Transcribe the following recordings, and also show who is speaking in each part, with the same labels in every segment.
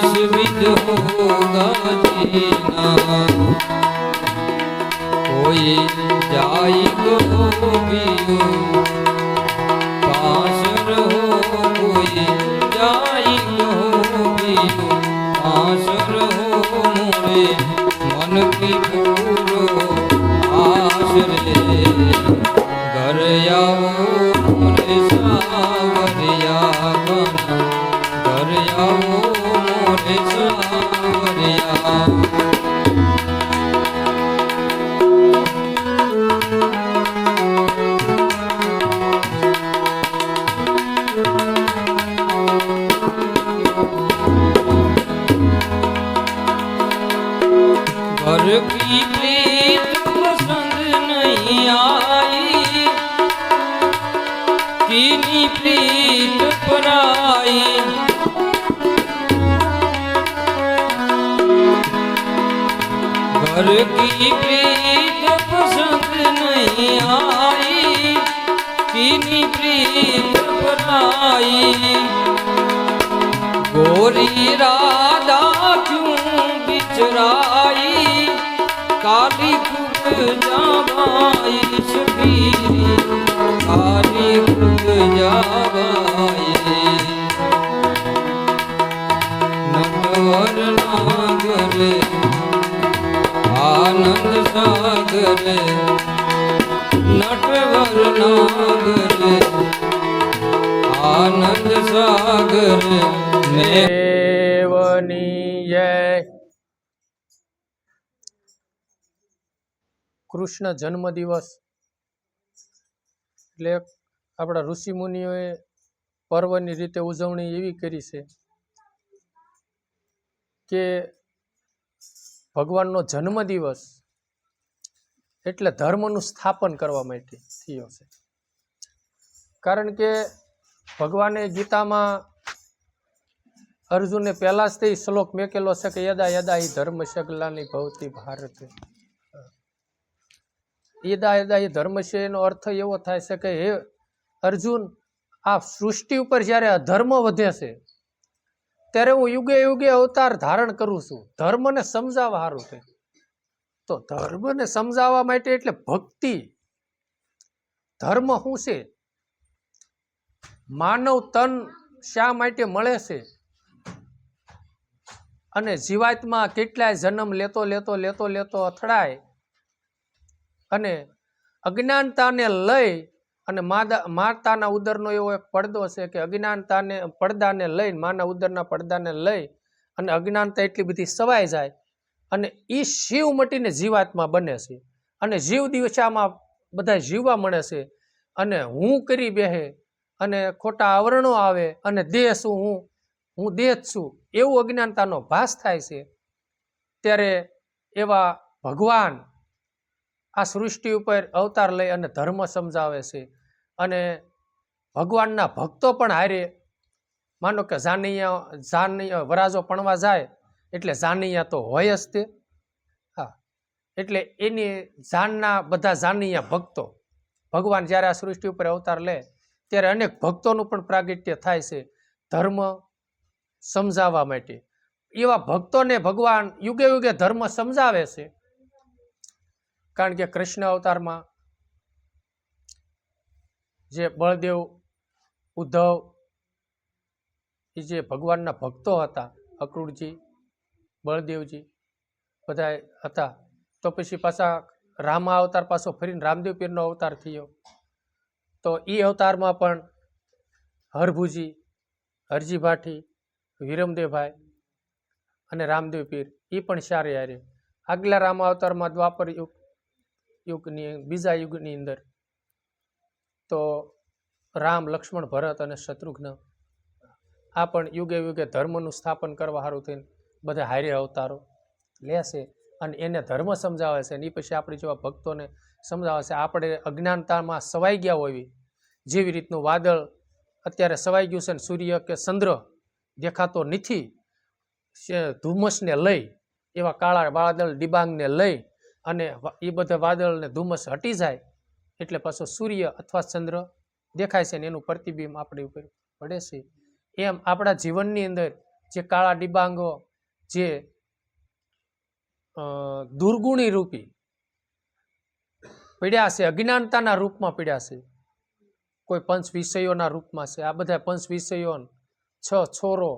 Speaker 1: વિશ્વિદ ગમતી ના કોઈ જાય ગો घर की प्रीत पसंद नहीं आई कीनी प्रीत पराई गोरी राधा क्यों बिचराई काली कुक जावाई शबीरी काली कुक जावाई
Speaker 2: સાગર કૃષ્ણ જન્મ દિવસ એટલે આપણા ઋષિમુનિઓએ પર્વની રીતે ઉજવણી એવી કરી છે કે ભગવાનનો જન્મ દિવસ એટલે ધર્મનું સ્થાપન કરવા માટે થયો છે. કારણ કે ભગવાને ગીતામાં અર્જુને પહેલા જ તે શ્લોક મેકેલો છે કે, યદા યદા એ ધર્મ શગલાની ભવતી ભારત. યદા યદા એ ધર્મ છે એનો અર્થ એવો થાય છે કે, હે અર્જુન, આ સૃષ્ટિ ઉપર જ્યારે અધર્મ વધે છે, ત્યારે હું યુગે યુગે અવતાર ધારણ કરું છું. ધર્મને સમજાવવા સારું છે. તો ધર્મને સમજાવવા માટે એટલે ભક્તિ. ધર્મ શું છે? માનવ તન શા માટે મળે છે? અને જીવાતમાં કેટલાય જન્મ લેતો લેતો લેતો લેતો અથડાય. અને અજ્ઞાનતાને લઈ અને માદા, માતાના ઉદરનો એવો એક પડદો છે કે અજ્ઞાનતાને, પડદાને લઈને માના ઉદરના પડદાને લઈ અને અજ્ઞાનતા એટલી બધી સવાઈ જાય. અને એ શિવ મટીને જીવાત્મા બને છે. અને જીવ દિવસામાં બધા જીવવા મળે છે. અને હું કરી બેહે અને ખોટા આવરણો આવે અને દેહ શું હું? હું દેહ છું. એવું અજ્ઞાનતાનો ભાસ થાય છે. ત્યારે એવા ભગવાન આ સૃષ્ટિ ઉપર અવતાર લઈ અને ધર્મ સમજાવે છે. અને ભગવાનના ભક્તો પણ હારે. માનો કે જાનૈયા જાનૈયા વરાજો પણવા જાય, એટલે જાનૈયા તો હોય જ તે. હા. એટલે એની જાનના બધા જાનૈયા ભક્તો ભગવાન જ્યારે આ સૃષ્ટિ ઉપર અવતાર લે ત્યારે અનેક ભક્તોનું પણ પ્રાગટ્ય થાય છે ધર્મ સમજાવવા માટે. એવા ભક્તોને ભગવાન યુગે યુગે ધર્મ સમજાવે છે. કારણ કે કૃષ્ણ અવતારમાં જે બળદેવ, ઉદ્ધવ, એ જે ભગવાનના ભક્તો હતા અક્રૂરજી બળદેવજી બધા હતા. તો પછી પાછા રામા અવતાર પાછો ફરીને રામદેવ પીરનો અવતાર થયો. તો એ અવતારમાં પણ હરભુજી, હરજી ભાઠી વિરમદેવભાઈ અને રામદેવ પીર એ પણ સારી હારે. આગલા રામા અવતારમાં દ્વાપર યુગ, યુગની, બીજા યુગની અંદર તો રામ, લક્ષ્મણ, ભરત અને શત્રુઘ્ન, આ પણ યુગે યુગે ધર્મનું સ્થાપન કરવા સારું થઈને બધા હારે અવતારો લેશે અને એને ધર્મ સમજાવે છે અને એ પછી આપણી જેવા ભક્તોને સમજાવે છે. આપણે અજ્ઞાનતામાં સવાઈ ગયા હોવી જેવી રીતનું વાદળ અત્યારે સવાઈ ગયું છે ને સૂર્ય કે ચંદ્ર દેખાતો નથી. ધુમ્મસને લઈ એવા કાળા વાદળ ડિબાંગને લઈ અને એ બધા વાદળને ધુમ્મસ હટી જાય એટલે પાછો સૂર્ય અથવા ચંદ્ર દેખાય છે ને એનું પ્રતિબિંબ આપણી ઉપર પડે છે. એમ આપણા જીવનની અંદર જે કાળા ડિબાંગો, જે દુર્ગુણી રૂપી પીડ્યા છે, અજ્ઞાનતાના રૂપમાં પીડ્યા છે. કોઈ પંચ વિષયોના રૂપમાં છે. આ બધા પંચ વિષયો છ છોરો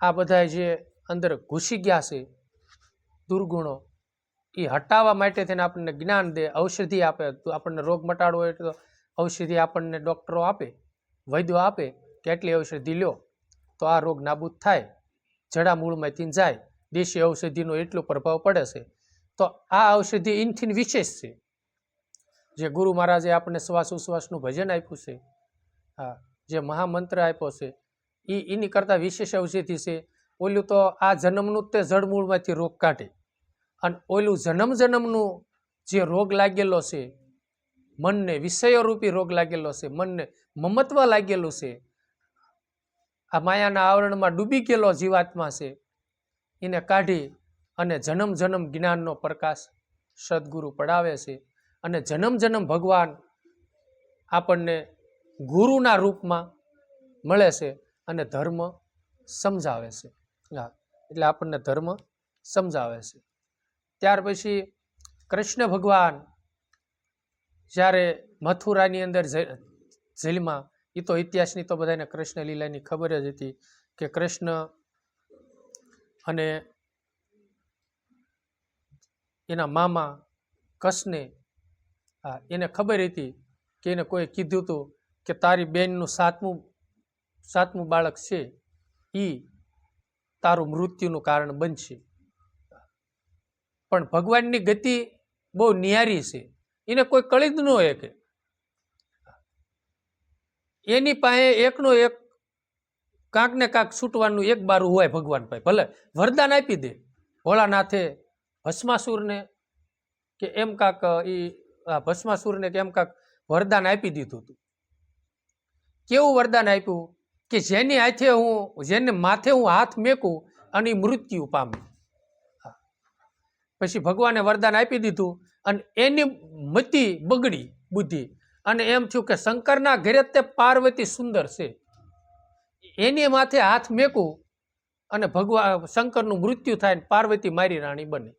Speaker 2: આ બધા જે અંદર ઘૂસી ગયા છે, દુર્ગુણો, એ હટાવવા માટે તેને આપણને જ્ઞાન દે, ઔષધિ આપે. આપણને રોગ મટાડવો હોય તો ઔષધિ આપણને ડૉક્ટરો આપે, વૈદ્યો આપે, કે એટલી ઔષધિ લ્યો, તો આ રોગ નાબૂદ થાય, જડા મૂળમાંથી જાય. દેશી ઔષધિનો એટલો પ્રભાવ પડે છે. તો આ ઔષધિ ઇનથીન વિશેષ છે. જે ગુરુ મહારાજે આપણને શ્વાસ ઉશ્વાસનું ભજન આપ્યું છે. હા, જે મહામંત્ર આપ્યો છે એ એની કરતાં વિશેષ ઔષધિ છે. ઓલું તો આ જન્મનું તે જડમૂળમાંથી રોગ કાઢે. અને ઓલું જન્મ જન્મનું જે રોગ લાગેલો છે, મનને વિષયોરૂપી રોગ લાગેલો છે, મનને મમત્વ લાગેલું છે, આ માયાના આવરણમાં ડૂબી ગયેલો જીવાત્મા છે. એને કાઢી અને જન્મ જન્મ જ્ઞાનનો પ્રકાશ સદગુરુ પડાવે છે અને જન્મ જન્મ ભગવાન આપણને ગુરુના રૂપમાં મળે છે અને ધર્મ સમજાવે છે. હા, એટલે આપણને ધર્મ સમજાવે છે. ત્યાર પછી કૃષ્ણ ભગવાન જ્યારે મથુરાની અંદર જેલમાં એ તો ઇતિહાસની તો બધાને કૃષ્ણ લીલાની ખબર જ હતી કે કૃષ્ણ અને એના મામા કસને હા, એને ખબર હતી કે એને કોઈ કીધું હતું કે તારી બેનનું સાતમું સાતમું બાળક છે એ તારું મૃત્યુનું કારણ બનશે. પણ ભગવાનની ગતિ બહુ નિયારી છે. એને કોઈ કળી જ ન એક. એની પાસે એકનો એક કાંક ને કાંક છૂટવાનું એક બારું હોય ભગવાન ભાઈ ભલે વરદાન આપી દે. ભોળાનાથે ભસ્માસુરને કે એમ કાંક એ ભસ્માસુરને કે એમ કાંક વરદાન આપી દીધું હતું. કેવું વરદાન આપ્યું? કે જેની હાથે હું, જેને માથે હું હાથ મેકું અને મૃત્યુ પામે. પછી ભગવાને વરદાન આપી દીધું અને એની મતિ બગડી બુદ્ધિ. અને એમ થયું કે શંકરના ઘરે તે પાર્વતી સુંદર છે. એની માથે હાથ મેકું અને ભગવાન શંકરનું મૃત્યુ થાય ને પાર્વતી મારી રાણી બને.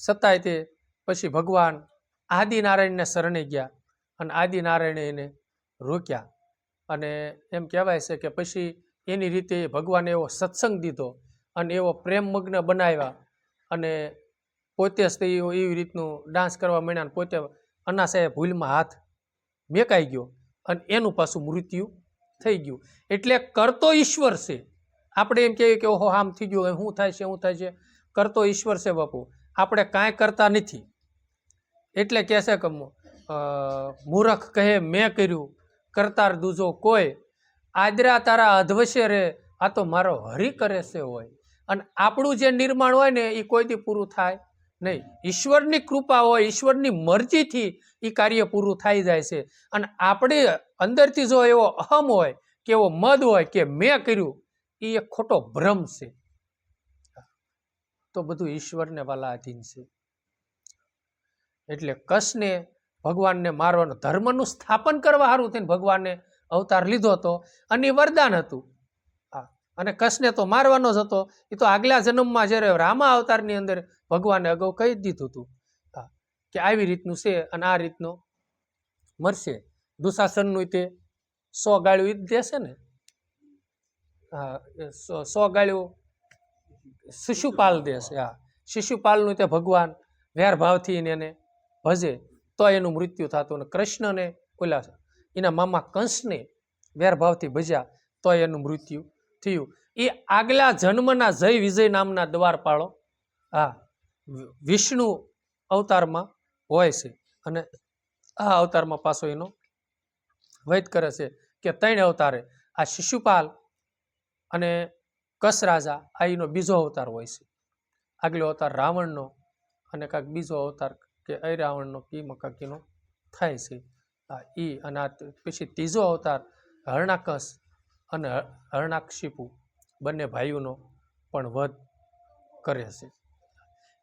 Speaker 2: છતાંય તે પછી ભગવાન આદિનારાયણને શરણે ગયા અને આદિનારાયણે એને રોક્યા. અને એમ કહેવાય છે કે પછી એની રીતે ભગવાને એવો સત્સંગ દીધો અને એવો પ્રેમમગ્ન બનાવ્યા અને પોતે જ એવી રીતનું ડાન્સ કરવા માંડ્યા અને પોતે અનાસાએ ભૂલમાં હાથ મેકાઈ ગયો અને એનું પાછું મૃત્યુ થઈ ગયું. એટલે કરતો ઈશ્વર છે. આપણે એમ કહીએ કે ઓહો, આમ થઈ ગયું શું થાય છે શું થાય છે. કરતો ઈશ્વર છે બાપુ. આપણે કાંઈ કરતા નથી. એટલે કહે છે મૂરખ કહે, મેં કર્યું, કરતાર દૂજો કોઈ. આદરા તારા અધવશે રે આ તો મારો હરી કરે છે હોય. અને આપણું જે નિર્માણ હોય ને, એ કોઈ દી પૂરું થાય. નહીં, ઈશ્વરની કૃપા હોય, ઈશ્વરની મરજીથી એ કાર્ય પૂરું થઈ જાય છે. અને આપણે અંદરથી જો એવો અહમ હોય કે એવો મદ હોય કે મેં કર્યું એ એક ખોટો ભ્રમ છે. તો બધું ઈશ્વરને વાલા અધીન છે. એટલે કસને ભગવાનને મારવાનો ધર્મનું સ્થાપન કરવા સારું થઈને ભગવાને અવતાર લીધો હતો અને વરદાન હતું. હા, અને કસને તો મારવાનો જ હતો. એ તો આગલા જન્મમાં જ્યારે રામા અવતારની અંદર ભગવાને અગાઉ કહી દીધું હતું, હા, કે આવી રીતનું છે અને આ રીતનું મરશે. દુશાસનનું તે સો ગાળ્યું ઈ દેશે ને? હા સો ગાળ્યું શિશુપાલ દેશે, હા. શિશુપાલનું તે ભગવાન વેર ભાવથી એને ભજે, તો એનું મૃત્યુ થતું અને કૃષ્ણને ઓલા એના મામા કંસને વેરભાવથી ભજ્યા, તો એનું મૃત્યુ થયું. એ આગલા જન્મના જય વિજય નામના દ્વારપાળો હા. વિષ્ણુ અવતારમાં હોય છે અને આ અવતારમાં પાછો એનો વૈદ કરે છે કે ત્રણ અવતારે, આ શિશુપાલ અને કસ રાજા આ એનો બીજો અવતાર હોય છે. આગલો અવતાર રાવણનો અને કાંઈક બીજો અવતાર કે અ રાવણનો કાંઈક એનો થાય છે. આ ઈ અને આ પછી ત્રીજો અવતાર હરણાકસ અને હરણાક્ષિપુ, બંને ભાઈઓનો પણ વધ કરે છે.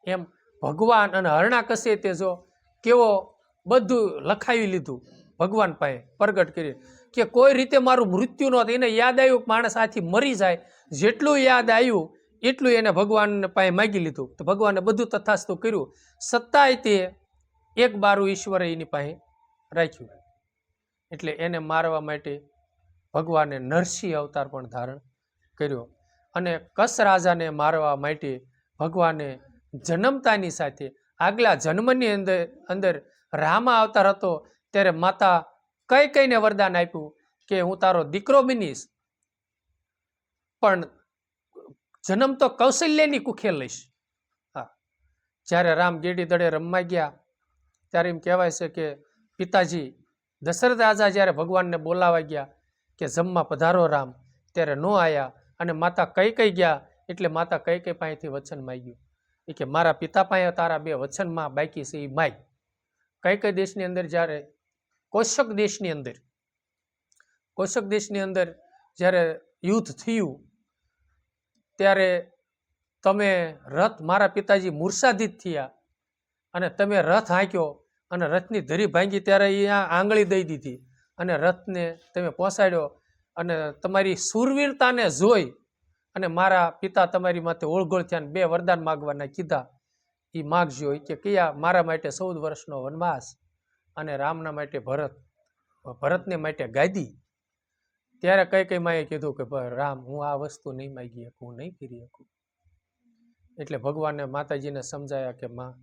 Speaker 2: એમ ભગવાન અને હરણા કશે તે જો કેવો બધું લખાવી લીધું ભગવાન પાસે પ્રગટ કરી કે કોઈ રીતે મારું મૃત્યુ નહોતું એને યાદ આવ્યું માણસ આથી મરી જાય. જેટલું યાદ આવ્યું, એટલું એને ભગવાન પાસે માગી લીધું. તો ભગવાને બધું તથાસ્તુ કર્યું. સત્તાય તે એક બારું ઈશ્વરે એની પાસે રાખ્યું. એટલે એને મારવા માટે ભગવાને નરસિંહ અવતાર પણ ધારણ કર્યો. અને કસ રાજાને મારવા માટે ભગવાને જન્મતાની સાથે આગલા જન્મની અંદર અંદર રામા અવતાર હતો ત્યારે માતા કઈ કઈને વરદાન આપ્યું કે હું તારો દીકરો બનીશ. પણ જન્મ તો કૌશલ્યની કુખે લઈશ. હા. જ્યારે રામ ગેડી દડે રમવા ગયા, ત્યારે એમ કહેવાય છે કે પિતાજી, દશરથ રાજા જ્યારે ભગવાનને બોલાવા ગયા કે જમવા પધારો રામ, ત્યારે ન આવ્યા અને માતા કઈ કઈ ગયા એટલે માતા કઈ કઈ પાસેથી વચન માંગ્યું. એ કે મારા પિતા પાસે તારા બે વચનમાં બાકી છે એ માય. કઈ કઈ દેશની અંદર જ્યારે, કોશક દેશની અંદર, કોશક દેશની અંદર જ્યારે યુદ્ધ થયું, ત્યારે તમે રથ મારા પિતાજી મૂર્છાદિત થયા અને તમે રથ હાંક્યો અને રથની ધરી ભાંગી ત્યારે એ આંગળી દઈ દીધી અને રથને તમે પહોંચાડ્યો અને તમારી સુરવીરતાને જોઈ અને મારા પિતા તમારી માથે ઓળઘોળ થયા બે વરદાન માગવાના કીધા. એ માગજો કે કયા, મારા માટે ચૌદ વર્ષનો વનવાસ અને રામના માટે ભરત, ભરતને માટે ગાદી. ત્યારે કઈ કઈ માએ કીધું કે રામ, હું આ વસ્તુ નહીં માગી શકું નહીં કરી શકું. એટલે ભગવાને માતાજીને સમજાયા કે માં,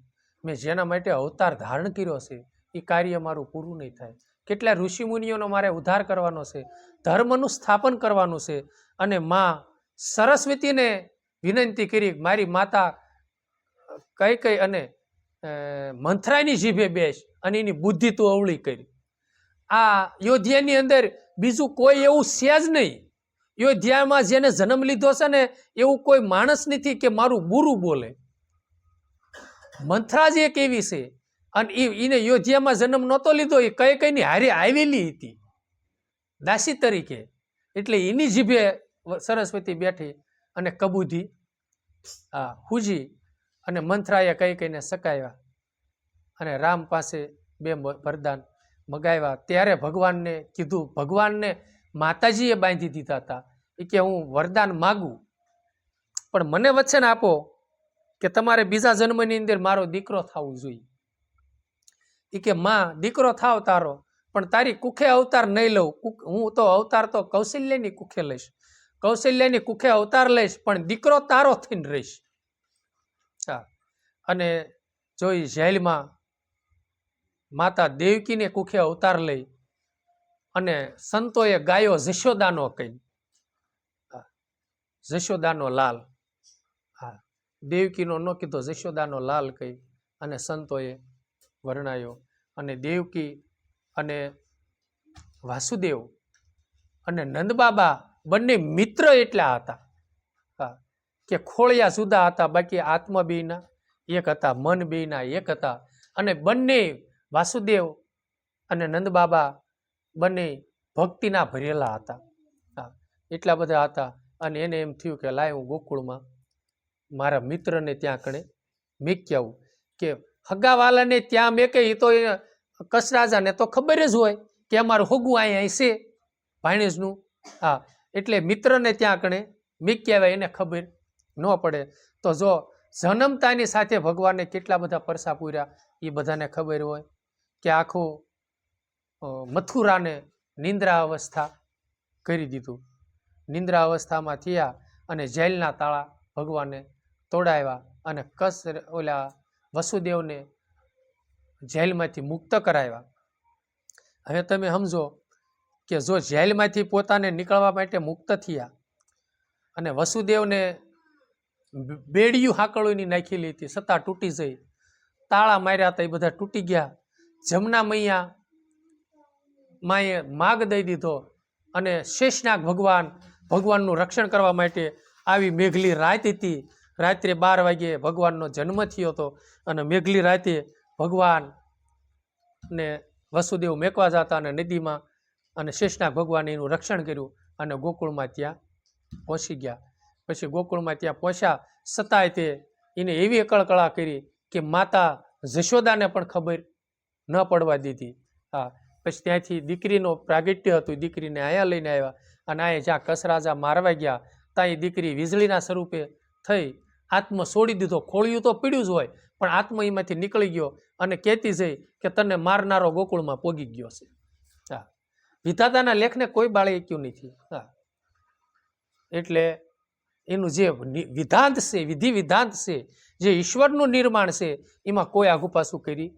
Speaker 2: મેં જેના માટે અવતાર ધારણ કર્યો છે એ કાર્ય મારું પૂરું નહીં થાય. કેટલા ઋષિમુનિઓનો મારે ઉદ્ધાર કરવાનો છે, ધર્મનું સ્થાપન કરવાનું છે અને માં સરસ્વતીને વિનંતી કરી, મારી માતા કઈ કઈ અને મંથરાયની જીભે બેસ અને એની બુદ્ધિ તો અવળી કરી. આ યોધ્યાની અંદર બીજું કોઈ એવું છે જ નહીં. યોધ્યામાં જેને જન્મ લીધો છે ને, એવું કોઈ માણસ નથી કે મારું બુરું બોલે. મંથરા જ એક એવી છે. અને એને યોધ્યામાં જન્મ નહોતો લીધો, એ કઈ કઈની હારે આવેલી હતી. દાસી તરીકે. એટલે એની જીભે સરસ્વતી બેઠી અને કબૂધી આ હુજી અને મંથરાએ કહી કહીને સકાવ્યા અને રામ પાસે બે વરદાન મગાવ્યા. ત્યારે ભગવાનને કીધું, ભગવાનને માતાજીએ બાંધી દીધા હતા એ કે હું વરદાન માગું. પણ મને વચન આપો કે તમારે બીજા જન્મની અંદર મારો દીકરો થવો જોઈએ. એ કે, માં, દીકરો થાવ તારો, પણ તારી કુખે અવતાર નહીં લઉં. હું તો અવતાર તો કૌશલ્યની કુખે લઈશ. કૌશલ્યની કુખે અવતાર લઈશ, પણ દીકરો તારો થઈને રહીશ. હા. અને જો એ જેલમાં માતા દેવકીને કુખે અવતાર લઈ અને સંતોએ ગાયો જશોદાનો કહી જશોદાનો લાલ, હા, દેવકીનો ન કીધો, જશોદાનો લાલ કહી અને સંતોએ વર્ણાયો અને દેવકી અને વાસુદેવ અને નંદબાબા બંને મિત્ર એટલા હતા. હા, કે ખોળિયા સુધા હતા, બાકી આત્મા બેના એક હતા મન બેના એક હતા. અને બંને વાસુદેવ અને નંદબાબા બંને ભક્તિના ભરેલા હતા. હા, એટલા બધા હતા. અને એને એમ થયું કે, લાય, હું ગોકુળમાં મારા મિત્રને ત્યાં કણે મેકી આવું કે હગાવાલાને ત્યાં મેકે એ તો એ કસરાજાને તો ખબર જ હોય કે અમારું હોગું અહીંયા છે, ભાણેજનું. હા એટલે મિત્રને ત્યાં કણે મિક કહેવાય, એને ખબર ન પડે. તો જો જન્મતાની સાથે ભગવાને કેટલા બધા પરસા પૂર્યા, એ બધાને ખબર હોય કે આખું મથુરાને નિંદ્રા અવસ્થા કરી દીધું. નિંદ્રા અવસ્થામાં થયા અને જેલના તાળા ભગવાને તોડાવ્યા અને કસ, ઓલા વસુદેવને જેલમાંથી મુક્ત કરાવ્યા. હવે તમે સમજો કે જો જેલમાંથી પોતાને નીકળવા માટે મુક્ત થયા અને વસુદેવને બેડિયું હાકળોની નાખેલી હતી છતાં તૂટી જઈ, તાળા માર્યા હતા એ બધા તૂટી ગયા. જમના મૈયા માએ માગ દઈ દીધો અને શેષનાગ ભગવાન, ભગવાનનું રક્ષણ કરવા માટે આવી મેઘલી રાત હતી. રાત્રે બાર વાગ્યે ભગવાનનો જન્મ થયો હતો અને મેઘલી રાતે ભગવાન ને વસુદેવ મેકવા જતા અને નદીમાં અને શેષનાગ ભગવાને એનું રક્ષણ કર્યું અને ગોકુળમાં ત્યાં પહોંચી ગયા. પછી ગોકુળમાં ત્યાં પહોંચ્યા છતાંય તે એને એવી કળકળા કરી કે માતા જશોદાને પણ ખબર ન પડવા દીધી. હા, પછી ત્યાંથી દીકરીનો પ્રાગટ્ય હતું, દીકરીને આયા લઈને આવ્યા અને આ જ્યાં કસરાજા મારવા ગયા, ત્યાં એ દીકરી વીજળીના સ્વરૂપે થઈ આત્મ છોડી દીધો. ખોળિયું તો પીડ્યું જ હોય, પણ આત્મ એમાંથી નીકળી ગયો અને કહેતી જઈ કે તને મારનારો ગોકુળમાં પોગી ગયો છે. હા. વિધાતાના લેખને કોઈ બાળે એક્યું નથી. હા. એટલે એનું જે વિધાંત છે, વિધિ વિધાંત છે, જે ઈશ્વરનું નિર્માણ છે, એમાં કોઈ આઘું પાછું કરી.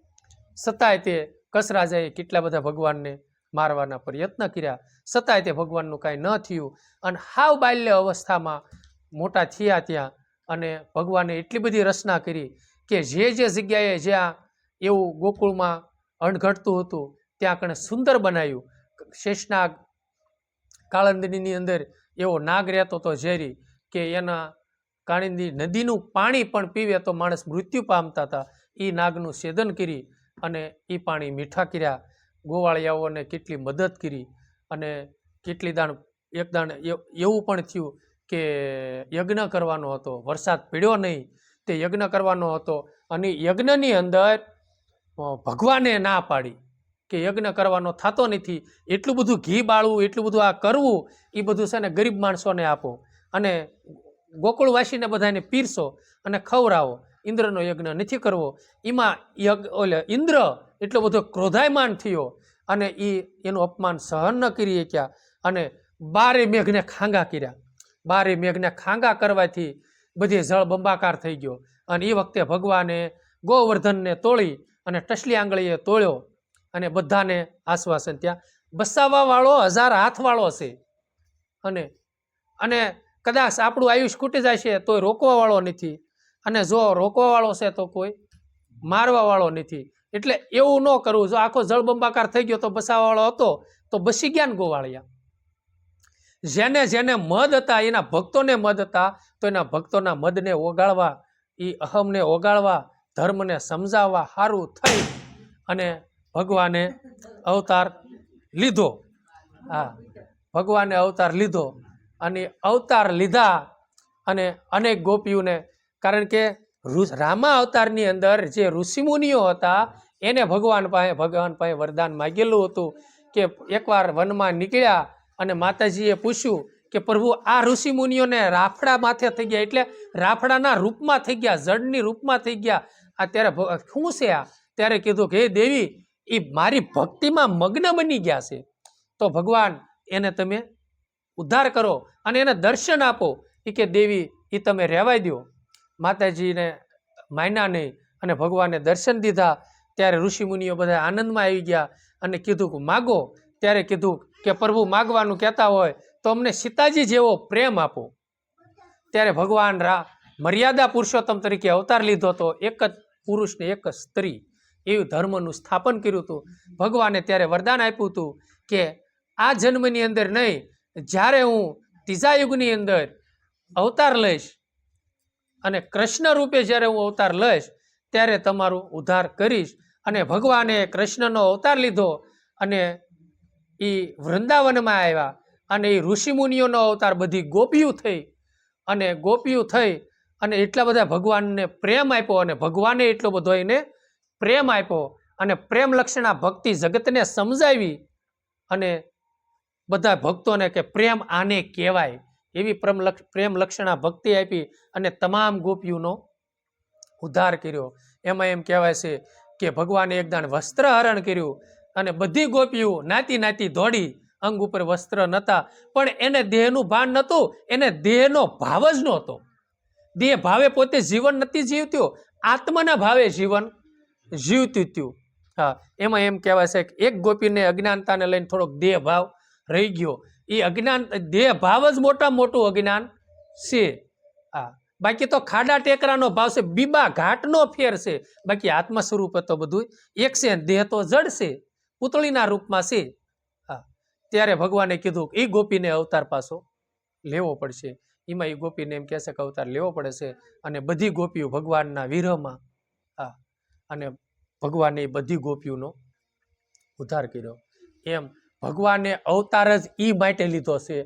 Speaker 2: છતાંય તે કસરાજાએ કેટલા બધા ભગવાનને મારવાના પ્રયત્ન કર્યા. છતાંય તે ભગવાનનું કાંઈ ન થયું. અને હાવ બાલ્ય અવસ્થામાં મોટા થયા ત્યાં અને ભગવાને એટલી બધી રચના કરી કે જે જે જગ્યાએ જ્યાં એવું ગોકુળમાં અણઘટતું હતું, ત્યાં કણે સુંદર બનાવ્યું શેષનાગ કાળંદની અંદર એવો નાગ રહેતો હતો ઝેરી કે એના કાળિંદી નદીનું પાણી પણ પીવે તો માણસ મૃત્યુ પામતા હતા. એ નાગનું છેદન કરી અને એ પાણી મીઠા કર્યા. ગોવાળિયાઓને કેટલી મદદ કરી અને કેટલી દાણ, એક દાણ એવું પણ થયું કે યજ્ઞ કરવાનો હતો. વરસાદ પીડ્યો નહીં. તે યજ્ઞ કરવાનો હતો અને યજ્ઞની અંદર ભગવાને ના પાડી. કે યજ્ઞ કરવાનો થતો નથી, એટલું બધું ઘી બાળવું, એટલું બધું આ કરવું એ બધું છે ને ગરીબ માણસોને આપો. અને ગોકુળવાસીને બધાને પીરસો અને ખવડાવો. ઇન્દ્રનો યજ્ઞ નથી કરવો. એમાં યજ્ઞ, ઓલે ઇન્દ્ર એટલો બધો ક્રોધાયમાન થયો અને એ એનું અપમાન સહન ન કરી શક્યા અને બારે મેઘને ખાંગા કર્યા. બારે મેઘને ખાંગા કરવાથી બધી જળ બંબાકાર થઈ ગયો. અને એ વખતે ભગવાને ગોવર્ધનને તોળી અને ટસલી આંગળીએ તોળ્યો અને બધાને આશ્વાસન. ત્યાં બસાવવાવાળો હજાર હાથવાળો છે અને અને કદાચ આપણું આયુષ ખૂટી જાય છે તોય રોકવાવાળો નથી. અને જો રોકવાવાળો છે તો કોઈ મારવાવાળો નથી. એટલે એવું ન કરવું. જો આખો જળબંબાકાર થઈ ગયો તો બસાવાવાળો હતો, તો બસી ગયા ને ગોવાળિયા. જેને જેને મદ હતા, એના ભક્તોને મદ હતા, તો એના ભક્તોના મદને ઓગાળવા એ અહમને ઓગાળવા, ધર્મને સમજાવવા સારું થઈ. અને ભગવાને અવતાર લીધો. હા, ભગવાને અવતાર લીધો અને અવતાર લીધા અને અનેક ગોપીઓને, કારણ કે રામા અવતારની અંદર જે ઋષિમુનિઓ હતા, એને ભગવાન પાસે ભગવાન પાસે વરદાન માગેલું હતું કે એકવાર વનમાં નીકળ્યા અને માતાજીએ પૂછ્યું કે, પ્રભુ, આ ઋષિમુનિઓને રાફડા માથે થઈ ગયા? એટલે રાફડાના રૂપમાં થઈ ગયા, જળની રૂપમાં થઈ ગયા. આ ત્યારે શું છે આ. ત્યારે કીધું કે, હે દેવી એ મારી ભક્તિમાં મગ્ન બની ગયા છે. તો ભગવાન એને તમે ઉદ્ધાર કરો અને એને દર્શન આપો. એ કે, દેવી એ તમે રહેવાય દો માતાજીને માયના નહીં અને ભગવાને દર્શન દીધા. ત્યારે ઋષિમુનિઓ બધા આનંદમાં આવી ગયા અને કીધું માગો. ત્યારે કીધું કે, પ્રભુ, માગવાનું કહેતા હોય તો અમને સીતાજી જેવો પ્રેમ આપો. ત્યારે ભગવાન રા મર્યાદા પુરુષોત્તમ તરીકે અવતાર લીધો હતો એક જ પુરુષને એક જ સ્ત્રી એવું ધર્મનું સ્થાપન કર્યું હતું. ભગવાને ત્યારે વરદાન આપ્યું હતું કે આ જન્મની અંદર નહીં જ્યારે હું ત્રીજા યુગની અંદર અવતાર લઈશ અને કૃષ્ણ રૂપે જ્યારે હું અવતાર લઈશ ત્યારે તમારું ઉદ્ધાર કરીશ અને ભગવાને કૃષ્ણનો અવતાર લીધો અને એ વૃંદાવનમાં આવ્યા અને એ ઋષિમુનિઓનો અવતાર બધી ગોપીઓ થઈ અને ગોપીઓ થઈ અને એટલા બધા ભગવાનને પ્રેમ આપ્યો અને ભગવાને એટલો બધો એને પ્રેમ આપ્યો અને પ્રેમ લક્ષણા ભક્તિ જગતને સમજાવી અને બધા ભક્તોને કે પ્રેમ આને કહેવાય એવી પ્રેમ પ્રેમ લક્ષણા ભક્તિ આપી અને તમામ ગોપીઓનો ઉદ્ધાર કર્યો. એમાં એમ કહેવાય છે કે ભગવાને એકદાન વસ્ત્ર હરણ કર્યું અને બધી ગોપીઓ નાતી નાતી દોડી અંગ ઉપર વસ્ત્ર નહોતા પણ એને દેહનું ભાન નહોતું એને દેહનો ભાવ જ નહોતો. દેહ ભાવે પોતે જીવન નથી જીવત્યો આત્માના ભાવે જીવન જીવતું હતું હા, એમાં એમ કહેવાય છે કે એક ગોપીને અજ્ઞાનતાને લઈને થોડોક દેહ ભાવ રહી ગયો. એ અજ્ઞાન, દેહ ભાવ જ મોટા મોટું અજ્ઞાન છે. હા, બાકી તો ખાડા ટેકરાનો ભાવ છે, બીબા ઘાટનો ફેર છે. બાકી આત્મા સ્વરૂપ તો બધું. એક છે દેહ તો જડ છે, પૂતળીના રૂપમાં છે. હા, ત્યારે ભગવાને કીધું એ ગોપીને અવતાર પાછો લેવો પડશે. એમાં એ ગોપીને એમ કહેશે કે અવતાર લેવો પડે છે. અને બધી ગોપીઓ ભગવાનના વિરહમાં. હા અને ભગવાને એ બધી ગોપીઓનો ઉદ્ધાર કર્યો. એમ ભગવાને અવતાર જ એ માટે લીધો છે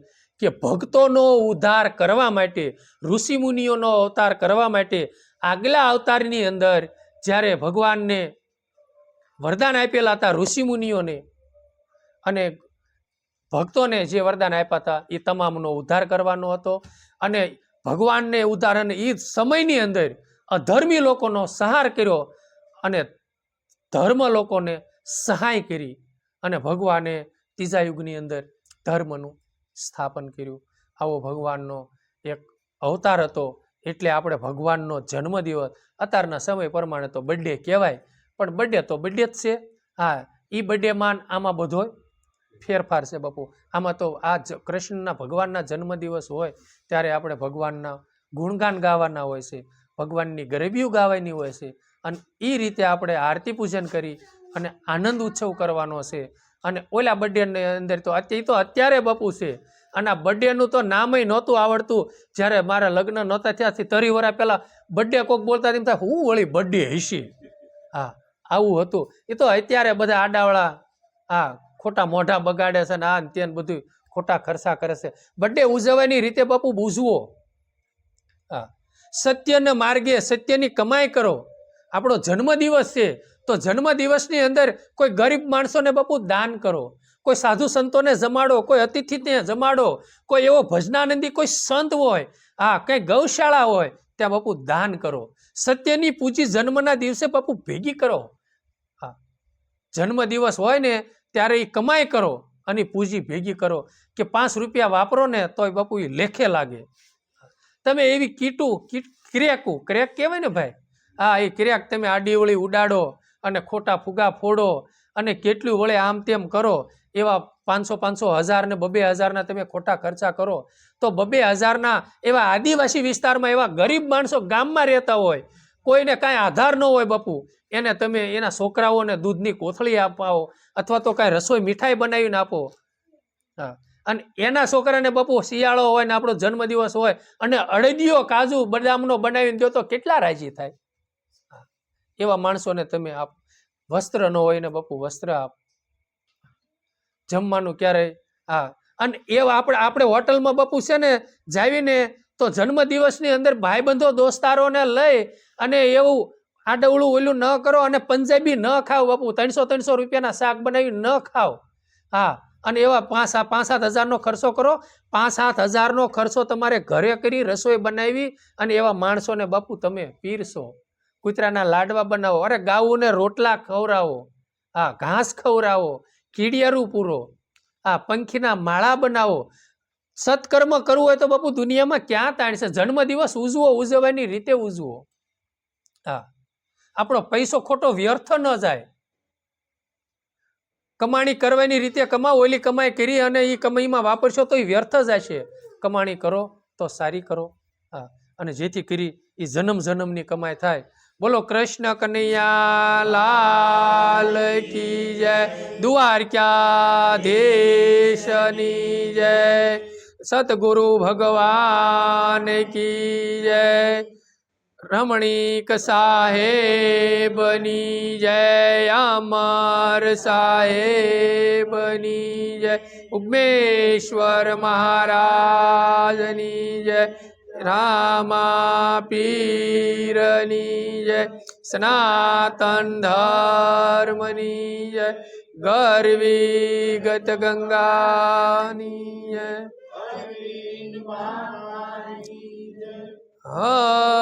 Speaker 2: કે ભક્તોનો ઉદ્ધાર કરવા માટે, ઋષિમુનિઓનો અવતાર કરવા માટે આગલા અવતારની અંદર જ્યારે ભગવાનને વરદાન આપેલા હતા ઋષિમુનિઓને અને ભક્તોને જે વરદાન આપ્યા હતા એ તમામનો ઉદ્ધાર કરવાનો હતો અને ભગવાનને ઉદ્ધાર અને એ સમયની અંદર અધર્મી લોકોનો સહાર કર્યો અને ધર્મ લોકોને સહાય કરી અને ભગવાને ત્રીજા યુગની અંદર ધર્મનું સ્થાપન કર્યું. આવો ભગવાનનો એક અવતાર હતો એટલે આપણે ભગવાનનો જન્મદિવસ અત્યારના સમય પ્રમાણે તો બર્થડે કહેવાય, પણ બર્થડે તો બર્થડે જ છે. હા એ બર્થડે માન આમાં બધો ફેરફાર છે બાપુ. આમાં તો આ કૃષ્ણના ભગવાનના જન્મદિવસ હોય ત્યારે આપણે ભગવાનના ગુણગાન ગાવાના હોય છે, ભગવાનની ગરબીઓ ગાવાની હોય છે અને એ રીતે આપણે આરતી પૂજન કરી અને આનંદ ઉત્સવ કરવાનો છે. અને ઓલા બર્થડેની અંદર તો અત્યારે તો અત્યારે બપુ છે. અને આ બર્થડેનું તો નામય નહોતું આવડતું. જ્યારે મારા લગ્ન નહોતા ત્યાંથી તરી વરા પહેલાં બર્થડે કોક બોલતા એમ થાય, હું વળી બર્થડે હશી હા, આવું હતું. એ તો અત્યારે બધા આડાવાળા, હા, ખોટા મોઢા બગાડે છે ને આ ને ત્યાં બધું ખોટા ખર્ચા કરે છે. બર્થડે ઉજવવાની રીતે બાપુ બૂઝવો. હા. સત્યના માર્ગે સત્યની કમાઈ કરો. આપણો જન્મદિવસ છે, તો જન્મદિવસની અંદર કોઈ ગરીબ માણસોને બાપુ દાન કરો, કોઈ સાધુ સંતોને જમાડો, કોઈ અતિથિને જમાડો, કોઈ એવો ભજનાનંદી કોઈ સંત હોય, હા, કંઈ ગૌશાળા હોય, ત્યાં બાપુ દાન કરો. સત્યની પૂજી જન્મના દિવસે બાપુ ભેગી કરો. હા. જન્મદિવસ હોય ને, ત્યારે એ કમાઈ કરો અને પૂજી ભેગી કરો. કે પાંચ રૂપિયા વાપરો ને, તોય બાપુ એ લેખે લાગે. તમે એવી કીટું, કીટ, ક્રેકું, ક્રેક કહેવાય ને ભાઈ? હા, એ ક્યાંક તમે આડીઓળી ઉડાડો અને ખોટા ફુગા ફોડો અને કેટલું વળે આમ તેમ કરો, એવા પાંચસો પાંચસો હજાર ને બબે હજારના તમે ખોટા ખર્ચા કરો તો બબે હજારના એવા આદિવાસી વિસ્તારમાં એવા ગરીબ માણસો ગામમાં રહેતા હોય, કોઈને કાંઈ આધાર ન હોય બાપુ, એને તમે એના છોકરાઓને દૂધની કોથળી અપાવો અથવા તો કાંઈ રસોઈ મીઠાઈ બનાવીને આપો હા, અને એના છોકરાને બાપુ શિયાળો હોય ને આપણો જન્મદિવસ હોય અને અડદિયો કાજુ બદામનો બનાવીને દો તો કેટલા રાજી થાય. એવા માણસોને તમે આપ. વસ્ત્ર ન હોય ને બાપુ, વસ્ત્ર આપ. જમવાનું ક્યારેય, હા. અને એવા આપણે આપણે હોટલમાં બાપુ છે ને, જાવીને તો જન્મદિવસની અંદર ભાઈબંધો, દોસ્તારોને લઈ અને એવું આડવળું ઓલું ન કરો અને પંજાબી ન ખાવ બાપુ. ત્રણસો ત્રણસો રૂપિયાના શાક બનાવી ન ખાવ હા. અને એવા પાંચ પાંચ, સાત હજારનો ખર્ચો કરો. પાંચ, સાત હજારનો ખર્ચો તમારે ઘરે કરી, રસોઈ બનાવી અને એવા માણસોને બાપુ તમે પીરસો. કૂતરાના લાડવા બનાવો. અરે ગાઉને રોટલા ખવડાવો. હા, ઘાસ ખવડાવો. કીડિયારું પૂરો. હા, પંખીના માળા બનાવો. સત્કર્મ કરવું હોય તો બાપુ દુનિયામાં ક્યાં તાણશે? જન્મદિવસ ઉજવો, ઉજવવાની રીતે ઉજવો. હા, આપણો પૈસો ખોટો વ્યર્થ ન જાય. કમાણી કરવાની રીતે કમાવો, ઓલી કમાઈ કરી અને એ કમાઈમાં વાપરશો તો એ વ્યર્થ જશે. કમાણી કરો તો સારી કરો. હા, અને જેથી કરી એ જન્મ જન્મની કમાઈ થાય. બોલો, કૃષ્ણ કનૈયા લાલ કી જય, દ્વારકાધીશની જય સતગુરુ ભગવાન કી જય, રમણીક સાહેબની જય અમર સાહેબની જય ઉમેશ્વર મહારાજની જય રામા પીરની જય સનાતન ધર્મની જય ગરવી ગત ગંગાની જય હા